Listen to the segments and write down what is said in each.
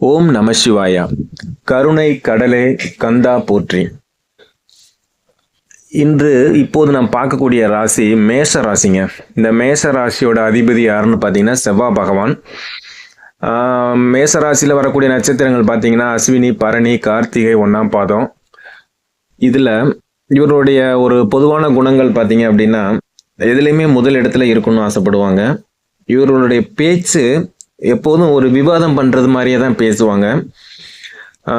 ஓம் நம சிவாயா. கருணை கடலே கந்தா போற்றி. இன்று இப்போது நாம் பார்க்கக்கூடிய ராசி மேஷ ராசிங்க. இந்த மேஷ ராசியோட அதிபதி யாருன்னு பார்த்தீங்கன்னா செவ்வாய் பகவான். ஆஹ் மேஷ ராசியில் வரக்கூடிய நட்சத்திரங்கள் பார்த்தீங்கன்னா அஸ்வினி பரணி கார்த்திகை ஒன்றாம் பாதம். இதில் இவருடைய ஒரு பொதுவான குணங்கள் பார்த்தீங்க அப்படின்னா எதுலேயுமே முதல் இடத்துல இருக்கணும்னு ஆசைப்படுவாங்க. இவர்களுடைய பேச்சு எப்போதும் ஒரு விவாதம் பண்ணுறது மாதிரியே தான் பேசுவாங்க.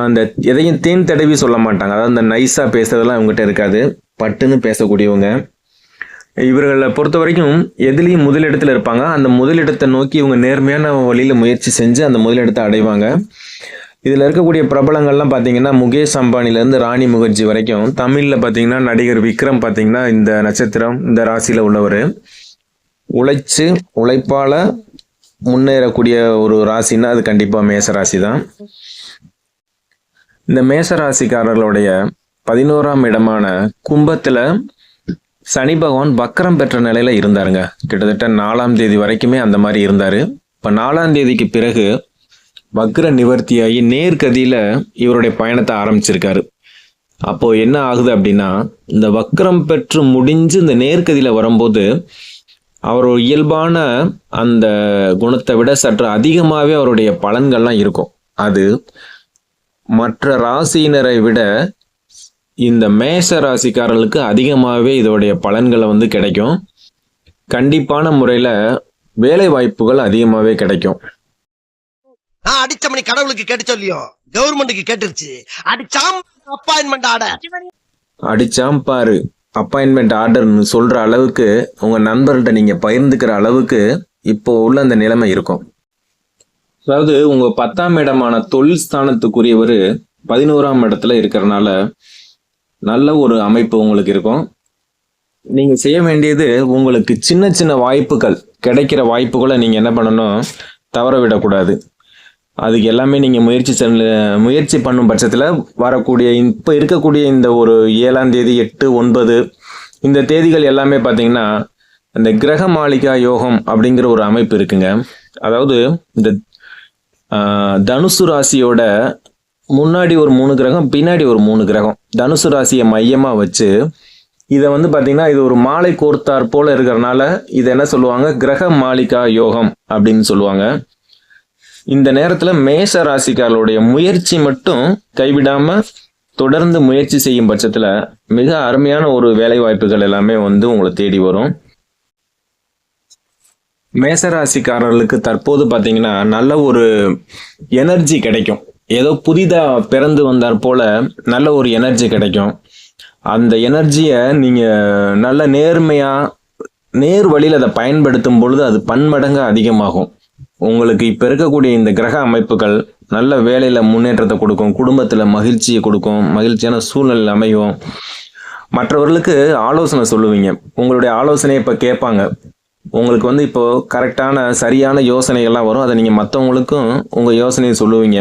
அந்த எதையும் தேன் தடவி சொல்ல மாட்டாங்க. அதாவது அந்த நைஸாக பேசுறதெல்லாம் இவங்ககிட்ட இருக்காது. பட்டுன்னு பேசக்கூடியவங்க. இவர்களை பொறுத்த வரைக்கும் எதுலேயும் முதலிடத்தில் இருப்பாங்க. அந்த முதலிடத்தை நோக்கி இவங்க நேர்மையான வழியில் முயற்சி செஞ்சு அந்த முதலிடத்தை அடைவாங்க. இதில் இருக்கக்கூடிய பிரபலங்கள்லாம் பார்த்தீங்கன்னா முகேஷ் அம்பானிலேருந்து ராணி முகர்ஜி வரைக்கும். தமிழில் பார்த்தீங்கன்னா நடிகர் விக்ரம் பார்த்தீங்கன்னா இந்த நட்சத்திரம் இந்த ராசியில் உள்ளவர். உழைச்சு உழைப்பால முன்னேறக்கூடிய ஒரு ராசின்னா அது கண்டிப்பாக மேச ராசி தான் இந்த மேச ராசிக்காரர்களுடைய பதினோராம் இடமான கும்பத்தில் சனி பகவான் வக்கரம் பெற்ற நிலையில இருந்தாருங்க. கிட்டத்தட்ட நாலாம் தேதி வரைக்குமே அந்த மாதிரி இருந்தாரு. இப்போ நாலாம் தேதிக்கு பிறகு வக்ர நிவர்த்தியாகி நேர்கதியில இவருடைய பயணத்தை ஆரம்பிச்சிருக்காரு. அப்போ என்ன ஆகுது அப்படின்னா இந்த வக்ரம் பெற்று முடிஞ்சு இந்த நேர்கதியில வரும்போது அவர் ஒரு இயல்பான அந்த குணத்தை விட சற்று அதிகமாகவே அவருடைய பலன்கள்லாம் இருக்கும். அது மற்ற ராசியினரை விட இந்த மேஷ ராசிக்காரர்களுக்கு அதிகமாகவே இதோடைய பலன்களை வந்து கிடைக்கும். கண்டிப்பான முறையில் வேலை வாய்ப்புகள் அதிகமாகவே கிடைக்கும். நான் அடிச்ச மணி கடவுளுக்கு கேட்டு சொல்லியும் கவர்மெண்ட்டுக்கு கேட்டுருச்சு. அடிச்சாம் அப்பாயின்மெண்ட் ஆர்டர் அடிச்சாம் பாரு. அப்பாயின்மெண்ட் ஆர்டர்னு சொல்கிற அளவுக்கு உங்கள் நண்பர்கள்ட்ட நீங்கள் பகிர்ந்துக்கிற அளவுக்கு இப்போ உள்ள அந்த நிலைமை இருக்கும். அதாவது உங்கள் பத்தாம் இடமான தொழில் ஸ்தானத்துக்குரியவர் பதினோராம் இடத்துல இருக்கிறனால நல்ல ஒரு அமைப்பு உங்களுக்கு இருக்கும். நீங்கள் செய்ய வேண்டியது உங்களுக்கு சின்ன சின்ன வாய்ப்புகள் கிடைக்கிற வாய்ப்புகளை நீங்கள் என்ன பண்ணணும்? தவற விடக்கூடாது. அதுக்கு எல்லாமே நீங்கள் முயற்சி செல்ல முயற்சி பண்ணும் பட்சத்தில் வரக்கூடிய இப்போ இருக்கக்கூடிய இந்த ஒரு ஏழாம் தேதி எட்டு ஒன்பது இந்த தேதிகள் எல்லாமே பார்த்தீங்கன்னா இந்த கிரக மாளிகா யோகம் அப்படிங்கிற ஒரு அமைப்பு இருக்குங்க. அதாவது இந்த தனுசு ராசியோட முன்னாடி ஒரு மூணு கிரகம் பின்னாடி ஒரு மூணு கிரகம். தனுசு ராசியை மையமாக வச்சு இதை வந்து பார்த்தீங்கன்னா இது ஒரு மாலை கோர்த்தார் போல இருக்கிறனால இதை என்ன சொல்லுவாங்க? கிரக மாளிகா யோகம் அப்படின்னு சொல்லுவாங்க. இந்த நேரத்துல மேஷ ராசிக்காரர்களுடைய முயற்சி மட்டும் கைவிடாம தொடர்ந்து முயற்சி செய்யும் பட்சத்துல மிக அருமையான ஒரு வேலை வாய்ப்புகள் எல்லாமே வந்து உங்களை தேடி வரும். மேசராசிக்காரர்களுக்கு தற்போது பார்த்தீங்கன்னா நல்ல ஒரு எனர்ஜி கிடைக்கும். ஏதோ புதிதா பிறந்து வந்தார் போல நல்ல ஒரு எனர்ஜி கிடைக்கும். அந்த எனர்ஜியை நீங்க நல்ல நேர்மையா நேர் வழியில் அதை பயன்படுத்தும் பொழுது அது பன்மடங்கு அதிகமாகும். உங்களுக்கு இப்போ இருக்கக்கூடிய இந்த கிரக அமைப்புகள் நல்ல வேலையில் முன்னேற்றத்தை கொடுக்கும் குடும்பத்தில் மகிழ்ச்சியை கொடுக்கும் மகிழ்ச்சியான சூழ்நிலை அமையும். மற்றவர்களுக்கு ஆலோசனை சொல்லுவீங்க. உங்களுடைய ஆலோசனையை இப்போ கேட்பாங்க. உங்களுக்கு வந்து இப்போ கரெக்டான சரியான யோசனைகள்லாம் வரும். அதை நீங்கள் மற்றவங்களுக்கும் உங்கள் யோசனையை சொல்லுவீங்க.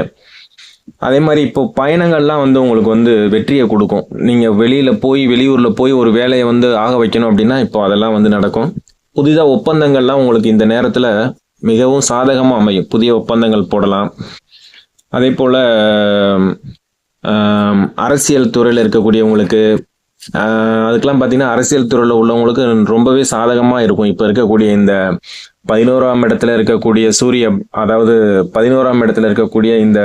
அதே மாதிரி இப்போ பயணங்கள்லாம் வந்து உங்களுக்கு வந்து வெற்றியை கொடுக்கும். நீங்கள் வெளியில் போய் வெளியூரில் போய் ஒரு வேலையை வந்து ஆக வைக்கணும் அப்படின்னா இப்போ அதெல்லாம் வந்து நடக்கும். புதிதாக ஒப்பந்தங்கள்லாம் உங்களுக்கு இந்த நேரத்தில் மிகவும் சாதகமாக அமையும். புதிய ஒப்பந்தங்கள் போடலாம். அதே போல் அரசியல் துறையில் இருக்கக்கூடியவங்களுக்கு அதுக்கெல்லாம் பார்த்தீங்கன்னா அரசியல் துறையில் உள்ளவங்களுக்கு ரொம்பவே சாதகமாக இருக்கும். இப்போ இருக்கக்கூடிய இந்த பதினோராம் இடத்துல இருக்கக்கூடிய சூரிய அதாவது பதினோராம் இடத்துல இருக்கக்கூடிய இந்த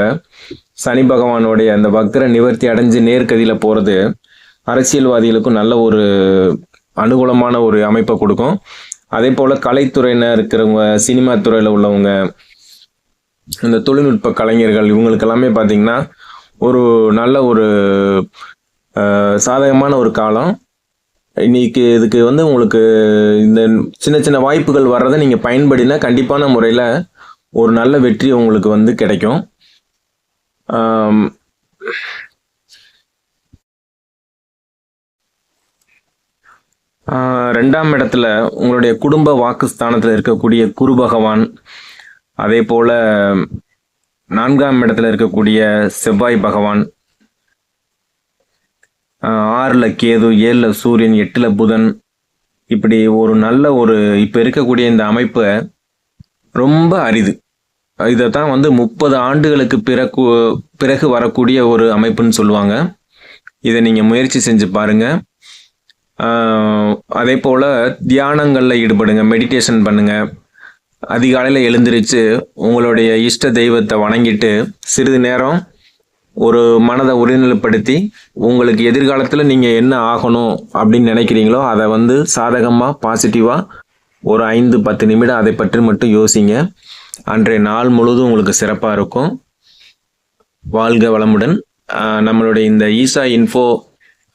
சனி பகவானுடைய அந்த வக்ர நிவர்த்தி அடைஞ்சு நேர்கதியில் போகிறது அரசியல்வாதிகளுக்கும் நல்ல ஒரு அனுகூலமான ஒரு அமைப்பை கொடுக்கும். அதே போல் கலைத்துறையினர் இருக்கிறவங்க சினிமா துறையில் உள்ளவங்க இந்த தொழில்நுட்ப கலைஞர்கள் இவங்களுக்கு எல்லாமே பார்த்தீங்கன்னா ஒரு நல்ல ஒரு சாதகமான ஒரு காலம். இன்னைக்கு இதுக்கு வந்து உங்களுக்கு இந்த சின்ன சின்ன வாய்ப்புகள் வர்றதை நீங்கள் பயன்படினா கண்டிப்பான முறையில் ஒரு நல்ல வெற்றி உங்களுக்கு வந்து கிடைக்கும். ரெண்டாம் இடத்துல உங்களுடைய குடும்ப வாக்குஸ்தானத்தில் இருக்கக்கூடிய குரு பகவான் அதே போல் நான்காம் இடத்துல இருக்கக்கூடிய செவ்வாய் பகவான் ஆறில் கேது ஏழில் சூரியன் எட்டில் புதன் இப்படி ஒரு நல்ல ஒரு இப்போ இருக்கக்கூடிய இந்த அமைப்பை ரொம்ப அரிது. இதை தான் வந்து முப்பது ஆண்டுகளுக்கு பிறகு பிறகு வரக்கூடிய ஒரு அமைப்புன்னு சொல்லுவாங்க. இதை நீங்கள் முயற்சி செஞ்சு பாருங்கள் அதே போல் தியானங்களில் ஈடுபடுங்க மெடிடேஷன் பண்ணுங்கள் அதிகாலையில் எழுந்திருச்சு உங்களுடைய இஷ்ட தெய்வத்தை வணங்கிட்டு சிறிது நேரம் ஒரு மனதை ஒருநிலைப்படுத்தி உங்களுக்கு எதிர்காலத்தில் நீங்கள் என்ன ஆகணும் அப்படின்னு நினைக்கிறீங்களோ அதை வந்து சாதகமாக பாசிட்டிவாக ஒரு ஐந்து பத்து நிமிடம் அதை பற்றி மட்டும் யோசிங்க. அன்றைய நாள் முழுவதும் உங்களுக்கு சிறப்பாக இருக்கும். வாழ்க வளமுடன். நம்மளுடைய இந்த ஈசா இன்ஃபோ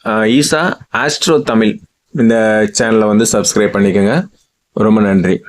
ஈசா ஆஸ்ட்ரோ தமிழ் இந்த சேனலை வந்து சப்ஸ்கிரைப் பண்ணிக்கோங்க. ரொம்ப நன்றி.